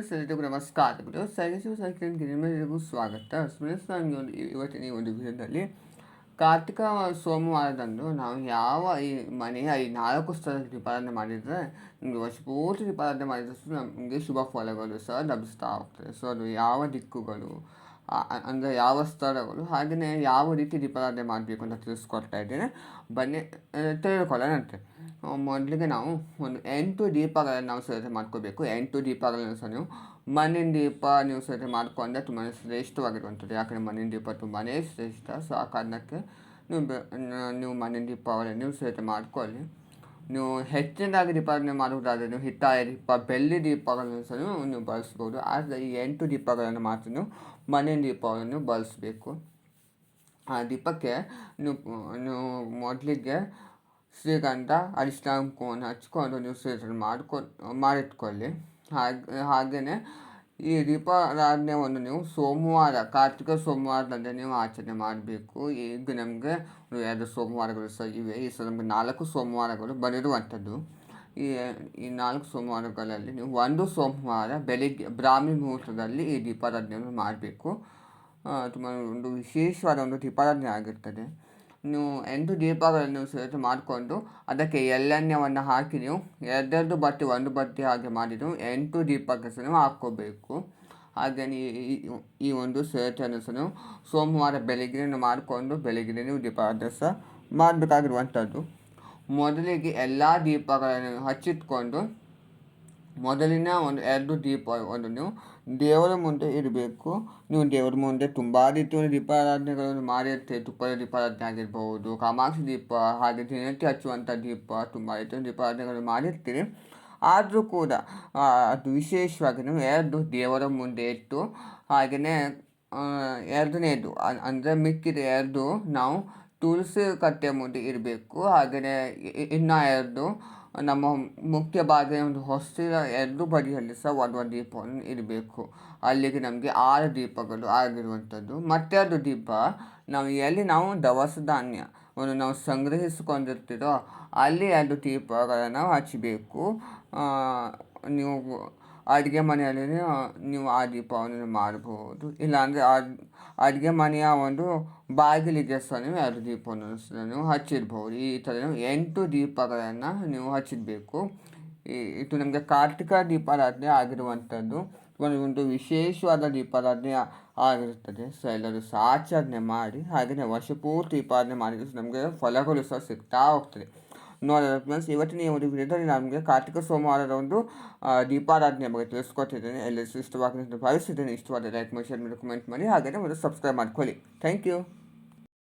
Friends ಎಲ್ರಿಗೂ ನಮಸ್ಕಾರಗಳು ಸೈನಿಕ ಸೈಕ್ಲಿಂಗ್ ನಿಮ್ಮೆಲ್ಲರಿಗೂ ಸ್ವಾಗತ. ಫ್ರೆಂಡ್ಸ್ ನನಗೆ ಒಂದು ಇವತ್ತಿನ ಈ ಒಂದು ವಿಡಿಯೋದಲ್ಲಿ ಕಾರ್ತಿಕ ಸೋಮವಾರದಂದು ನಾವು ಯಾವ ಈ ಮನೆಯ ಈ ನಾಲ್ಕು ಸ್ಥಳ ದೀಪಾರಾಧನೆ ಮಾಡಿದರೆ ನಿಮಗೆ ವರ್ಷಪೂರ್ತಿ ದೀಪಾರಾಧನೆ ಮಾಡಿದಷ್ಟು ನಮಗೆ ಶುಭ ಫಲಗಳು ಸಹ ಲಭಿಸ್ತಾ ಹೋಗ್ತದೆ. ಸೊ ಅದು ಯಾವ ದಿಕ್ಕುಗಳು ಅಂದರೆ ಯಾವ ಸ್ಥಳಗಳು ಹಾಗೆಯೇ ಯಾವ ರೀತಿ ದೀಪಾರಾಧನೆ ಮಾಡಬೇಕು ಅಂತ ತಿಳಿಸ್ಕೊಡ್ತಾ ಇದ್ದೇನೆ. ಬನ್ನಿ ತಿಳಿದುಕೊಳ್ಳೋಣಂತೆ ಮೊದಲಿಗೆ ನಾವು ಒಂದು ಎಂಟು ದೀಪಗಳನ್ನು ನಾವು ಸೇರಿಸಿ ಮಾಡ್ಕೋಬೇಕು. ಎಂಟು ದೀಪಗಳನ್ನು ಸಹ ನೀವು ಮಣ್ಣಿನ ದೀಪ ನೀವು ಸೇರಿಸಿ ಮಾಡಿಕೊಂಡ್ರೆ ತುಂಬಾ ಶ್ರೇಷ್ಠವಾಗಿರುವಂಥದ್ದು. ಯಾಕಂದರೆ ಮಣ್ಣಿನ ದೀಪ ತುಂಬಾ ಶ್ರೇಷ್ಠ. ಸೊ ಆ ಕಾರಣಕ್ಕೆ ನೀವು ನೀವು ಮಣ್ಣಿನ ದೀಪಾವಳಿ ನೀವು ಸೇರಿಸಿ ಮಾಡ್ಕೊಳ್ಳಿ. ನೀವು ಹೆಚ್ಚಿನದಾಗಿ ದೀಪಾವಳಿ ಮಾಡುವುದಾದರೆ ನೀವು ಹಿತ್ತಾಯ ದೀಪ, ಬೆಳ್ಳಿ ದೀಪಗಳನ್ನು ಸಹ ನೀವು ಬಳಸ್ಬೋದು. ಆದರೆ ಈ ಎಂಟು ದೀಪಗಳನ್ನು ಮಾತ್ರ ನೀವು ಮನೆ ದೀಪಗಳನ್ನು ಬಳಸಬೇಕು. ಆ ದೀಪಕ್ಕೆ ನೀವು ನೀವು ಮೊದಲಿಗೆ ಶ್ರೀಗಂಧ ಅರಿಶಿನ ಹಚ್ಕೊಂಡು ನೀವು ಸೇರಿಸಿ ಮಾಡ್ಕೊ, ಮಾಡಿಟ್ಕೊಳ್ಳಿ. ಹಾಗೆ ಹಾಗೆಯೇ ಈ ದೀಪಾರಾಧನೆಯನ್ನು ನೀವು ಸೋಮವಾರ, ಕಾರ್ತಿಕ ಸೋಮವಾರದಂದೇ ನೀವು ಆಚರಣೆ ಮಾಡಬೇಕು. ಈಗ ನಮಗೆ ಎರಡು ಸೋಮವಾರಗಳು ಸಹ ಇವೆ. ಈ ಸಹ ನಮಗೆ ನಾಲ್ಕು ಸೋಮವಾರಗಳು ಬಂದಿರುವಂಥದ್ದು ಈ ಈ ನಾಲ್ಕು ಸೋಮವಾರಗಳಲ್ಲಿ ನೀವು ಒಂದು ಸೋಮವಾರ ಬೆಳಿಗ್ಗೆ, ಬ್ರಾಹ್ಮಿ ಮುಹೂರ್ತದಲ್ಲಿ ಈ ದೀಪಾರಾಧನೆಯನ್ನು ಮಾಡಬೇಕು. ತುಂಬ ಒಂದು ವಿಶೇಷವಾದ ಒಂದು ದೀಪಾರಾಧನೆ ಆಗಿರ್ತದೆ. ನೀವು ಎಂಟು ದೀಪಗಳನ್ನು ಸೇರಿಸಿ ಮಾಡಿಕೊಂಡು ಅದಕ್ಕೆ ಎಳ್ಳೆಣ್ಣೆಯನ್ನು ಹಾಕಿ ನೀವು ಎರಡೆರಡು ಬತ್ತಿ, ಒಂದು ಬತ್ತಿ ಹಾಗೆ ಮಾಡಿದ್ದು ಎಂಟು ದೀಪಕ್ಕೆ ಸಹ ನೀವು ಹಾಕ್ಕೋಬೇಕು. ಹಾಗೆಯೇ ಈ ಒಂದು ಸೇಟನ್ನು ಸಹ ನೀವು ಸೋಮವಾರ ಬೆಳಗ್ಗೆ ಮಾಡಿಕೊಂಡು ಬೆಳಗ್ಗೆ ನೀವು ದೀಪಾರಾಧನೆ ಮಾಡಬೇಕಾಗಿರುವಂಥದ್ದು. ಮೊದಲಿಗೆ ಎಲ್ಲ ದೀಪಗಳನ್ನು ಹಚ್ಚಿಟ್ಕೊಂಡು ಮೊದಲಿನ ಒಂದು ಎರಡು ದೀಪ ಒಂದು ನೀವು ದೇವರ ಮುಂದೆ ಇರಬೇಕು. ನೀವು ದೇವರ ಮುಂದೆ ತುಂಬ ರೀತಿಯ ದೀಪಾರಾಧನೆಗಳನ್ನು ಮಾಡಿರ್ತೀವಿ ತುಪ್ಪದ ದೀಪಾರಾಧನೆ ಆಗಿರ್ಬೋದು ಕಾಮಾಕ್ಷಿ ದೀಪ ಹಾಗೆ ದಿನಕ್ಕೆ ಹಚ್ಚುವಂಥ ದೀಪ ತುಂಬ ರೀತಿಯ ದೀಪಾರಾಧನೆಗಳು ಮಾಡಿರ್ತೀರಿ. ಆದರೂ ಕೂಡ ಅದು ವಿಶೇಷವಾಗಿ ನೀವು ಎರಡು ದೇವರ ಮುಂದೆ ಇಟ್ಟು ಹಾಗೆಯೇ ಎರಡನೇದು ಅಂದರೆ ಮಿಕ್ಕಿದ ಎರಡು ನಾವು ತುಳಸಿ ಕಟ್ಟೆ ಮುಂದೆ ಇರಬೇಕು. ಹಾಗೆಯೇ ಇನ್ನು ಎರಡು ನಮ್ಮ ಮುಖ್ಯ ಬಾಧೆ ಒಂದು ಹೊಸ್ತಿನ ಎರಡು ಬದಿಯಲ್ಲಿ ಸಹ ಒಂದು ಒಂದು ದೀಪವನ್ನು ಇರಬೇಕು ಅಲ್ಲಿಗೆ ನಮಗೆ ಆರು ದೀಪಗಳು ಆಗಿರುವಂಥದ್ದು. ಮತ್ತೆ ಅದು ದೀಪ, ನಾವು ಎಲ್ಲಿ ನಾವು ದವಸ ಧಾನ್ಯವನ್ನು ನಾವು ಸಂಗ್ರಹಿಸಿಕೊಂಡಿರ್ತೀರೋ ಅಲ್ಲಿ ಎರಡು ದೀಪಗಳನ್ನು ಹಚ್ಚಬೇಕು ನೀವು ಅಡುಗೆ ಮನೆಯಲ್ಲಿ ನೀವು ಆ ದೀಪವನ್ನು ಮಾಡಬಹುದು. ಇಲ್ಲಾಂದರೆ ಅಡುಗೆ ಮನೆಯ ಒಂದು ಬಾಗಿಲಿಗೆ ಸಹ ನೀವು ಎರಡು ದೀಪವನ್ನು ಸಹ ನೀವು ಹಚ್ಚಿರ್ಬೋದು ಈ ಥರ ನೀವು ಎಂಟು ದೀಪಗಳನ್ನು ನೀವು ಹಚ್ಚಿರಬೇಕು ಇದು ನಮಗೆ ಕಾರ್ತಿಕ ದೀಪಾರಾಧನೆ ಆಗಿರುವಂಥದ್ದು. ಒಂದು ವಿಶೇಷವಾದ ದೀಪಾರಾಧನೆ ಆಗಿರುತ್ತದೆ. ಸೊ, ಎಲ್ಲರೂ ಸಹ ಆಚರಣೆ ಮಾಡಿ, ಹಾಗೆಯೇ ವರ್ಷಪೂರ್ತಿ ದೀಪಾರಾಧನೆ ಮಾಡಿದ್ರೆ ನಮಗೆ ಫಲಗಳು ಸಹ ಸಿಗ್ತಾ ಹೋಗ್ತದೆ. ನೋಡೋಣ ಫ್ರೆಂಡ್ಸ್, ಇವತ್ತಿನ ಒಂದು ವಿಡಿಯೋದಲ್ಲಿ ನಮಗೆ ಕಾರ್ತಿಕ ಸೋಮವಾರದ ಒಂದು ದೀಪಾರಾಧನೆ ಬಗ್ಗೆ ತಿಳಿಸ್ಕೊಟ್ಟಿದ್ದೇನೆ. ಎಲ್ಲರಿಗೂ ಇಷ್ಟವಾಗಿ ಭಾವಿಸಿದ್ದೇನೆ ಇಷ್ಟವಾದ ಲೈಕ್ ಮಾಡಿ ಶೇರ್ ಮಾಡಿ ಕಮೆಂಟ್ ಮಾಡಿ ಹಾಗೆಯೇ ಒಂದು ಸಬ್ಸ್ಕ್ರೈಬ್ ಮಾಡ್ಕೊಳ್ಳಿ. Thank you